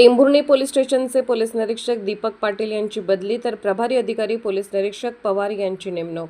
Tembhurni police स्टेशनचे police निरीक्षक दीपक पाटील यांची बदली तर प्रभारी अधिकारी पोलीस निरीक्षक पवार यांची नेमणूक.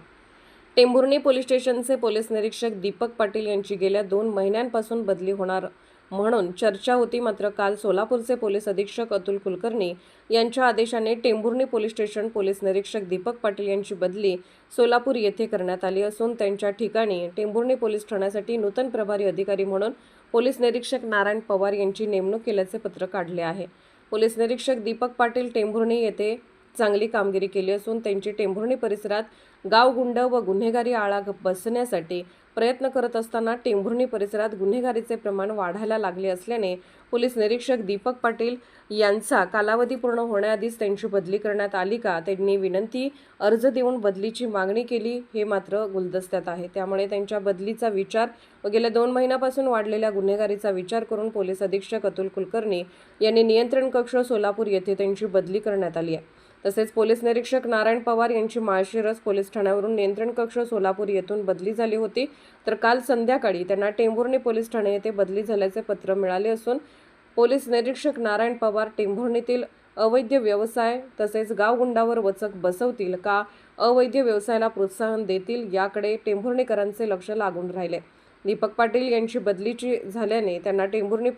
टेंभुर्णी पोलीस स्टेशनचे पोलीस निरीक्षक दीपक पाटील यांची गेल्या दोन महिन्यांपासून बदली होणार म्हणून चर्चा होती मात्र काल सोलापूरचे पोलीस अधीक्षक अतुल कुलकर्णी यांच्या आदेशाने टेंभुर्णी पोलीस स्टेशन पोलीस निरीक्षक दीपक पाटील यांची बदली सोलापूर येथे करण्यात आली असून त्यांच्या ठिकाणी टेंभुर्णी पोलीस ठाण्यासाठी नूतन प्रभारी अधिकारी म्हणून पोलीस निरीक्षक नारायण पवार यांची नेमणूक केल्याचे पत्र काढले आहे. पोलीस निरीक्षक दीपक पाटील टेंभुर्णी येथे चांगली कामगिरी केली असून त्यांची टेंभुर्णी परिसरात गावगुंड व गुन्हेगारी आळा बसण्यासाठी प्रयत्न करत असताना टेंभुर्णी परिसरात गुन्हेगारीचे प्रमाण वाढायला लागले असल्याने पोलीस निरीक्षक दीपक पाटील यांचा कालावधी पूर्ण होण्याआधीच त्यांची बदली करण्यात आली का त्यांनी विनंती अर्ज देऊन बदलीची मागणी केली हे मात्र गुलदस्त्यात आहे. त्यामुळे त्यांच्या बदलीचा विचार व गेल्या दोन महिन्यापासून वाढलेल्या गुन्हेगारीचा विचार करून पोलीस अधीक्षक अतुल कुलकर्णी यांनी नियंत्रण कक्ष सोलापूर येथे त्यांची बदली करण्यात आली आहे. तसेच पोलीस निरीक्षक नारायण पवार यांची माळशिरस पोलीस ठाण्यावरून नियंत्रण कक्ष सोलापूर येथून बदली झाली होती. तर काल संध्याकाळी त्यांना टेंभुर्णी पोलीस ठाणे येथे बदली झाल्याचे पत्र मिळाले असून पोलीस निरीक्षक नारायण पवार टेंभुर्णीतील अवैध व्यवसाय तसेच गावगुंडावर वचक बसवतील का अवैध व्यवसायाला प्रोत्साहन देतील याकडे टेंभुर्णीकरांचे लक्ष लागून राहिले. दीपक पाटील यांची बदलीची झाल्याने त्यांना टेंभुर्णी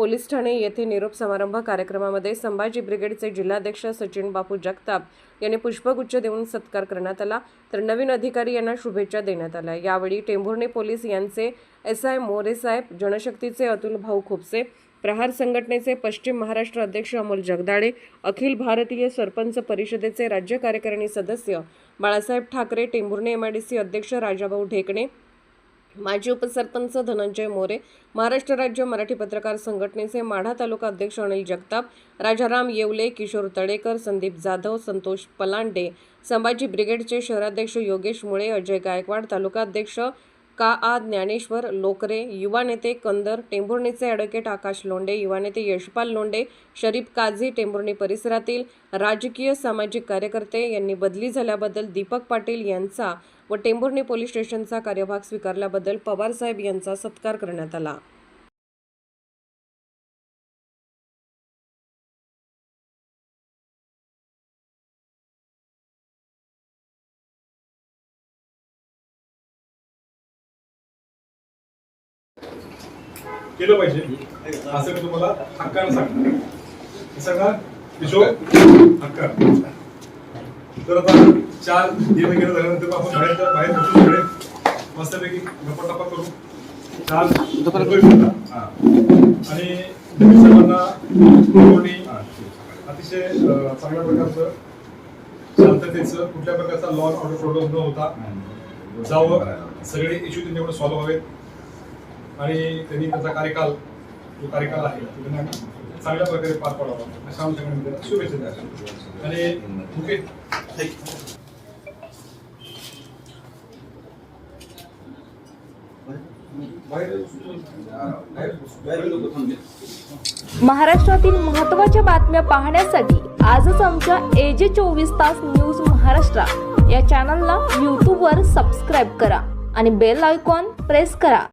पोलीस ठाणे येथे निरोप समारंभ कार्यक्रमामध्ये संभाजी ब्रिगेडचे जिल्हाध्यक्ष सचिन बापू जगताप यांनी पुष्पगुच्छ देऊन सत्कार करण्यात आला. तर नवीन अधिकारी यांना शुभेच्छा देण्यात आल्या. यावेळी टेंभुर्णे पोलीस यांचे एस आय मोरेसाहेब जनशक्तीचे अतुल भाऊ खुपसे प्रहार संघटनेचे पश्चिम महाराष्ट्र अध्यक्ष अमोल जगदाळे अखिल भारतीय सरपंच परिषदेचे राज्य कार्यकारिणी सदस्य बाळासाहेब ठाकरे टेंभुर्णी एमआयडीसी अध्यक्ष राजाभाऊ ढेकणे माजी उपसरपंच धनंजय मोरे महाराष्ट्र राज्य मराठी पत्रकार संघटनेचे माढा तालुका अध्यक्ष अनिल जगताप राजाराम येवले किशोर तळेकर संदीप जाधव संतोष पलांडे संभाजी ब्रिगेडचे शहराध्यक्ष योगेश मुळे अजय गायकवाड तालुका अध्यक्ष का आ ज्ञानेश्वर लोकरे युवा नेते कंदर टेंभुर्णीचे ॲडव्होकेट आकाश लोंडे युवा नेते यशपाल लोंडे शरीफ काझी टेंभुर्णी परिसरातील राजकीय सामाजिक कार्यकर्ते यांनी बदली झाल्याबद्दल दीपक पाटील यांचा व टेंभुर्णी पोलीस स्टेशनचा कार्यभाग स्वीकारल्याबद्दल पवारसाहेब यांचा सत्कार करण्यात आला. केलं पाहिजे. असं मी तुम्हाला हक्कानं सांगतो. हे सांगा किशोर हक्का. तर आता चार येणं गेलं झाल्यानंतर आपण बाहेर बाहेर बसून सगळे मस्तपैकी गप्पा टप्पा करू. चार. आणि सर्वांना कोणी अतिशय चांगल्या प्रकारचं शांततेचं कुठल्या प्रकारचा लॉ ऑर्डर प्रॉब्लेम न होता जावं. सगळे इश्यू त्यांच्याकडे सॉल्व्ह व्हावेत. आणि त्यांनी त्याचा कार्यकाल जो कार्यकाल आहे त्यांना चांगल्या प्रकारे पार पाडावा. अशा आमच्याकडे शुभेच्छा द्या. आणि ओके महाराष्ट्रातील महत्त्वाच्या बातम्या पाहण्यासाठी आजच आमच्या एजे चोवीस तास न्यूज महाराष्ट्र या चॅनलला यूट्यूबवर सबस्क्राईब करा आणि बेल आयकॉन प्रेस करा.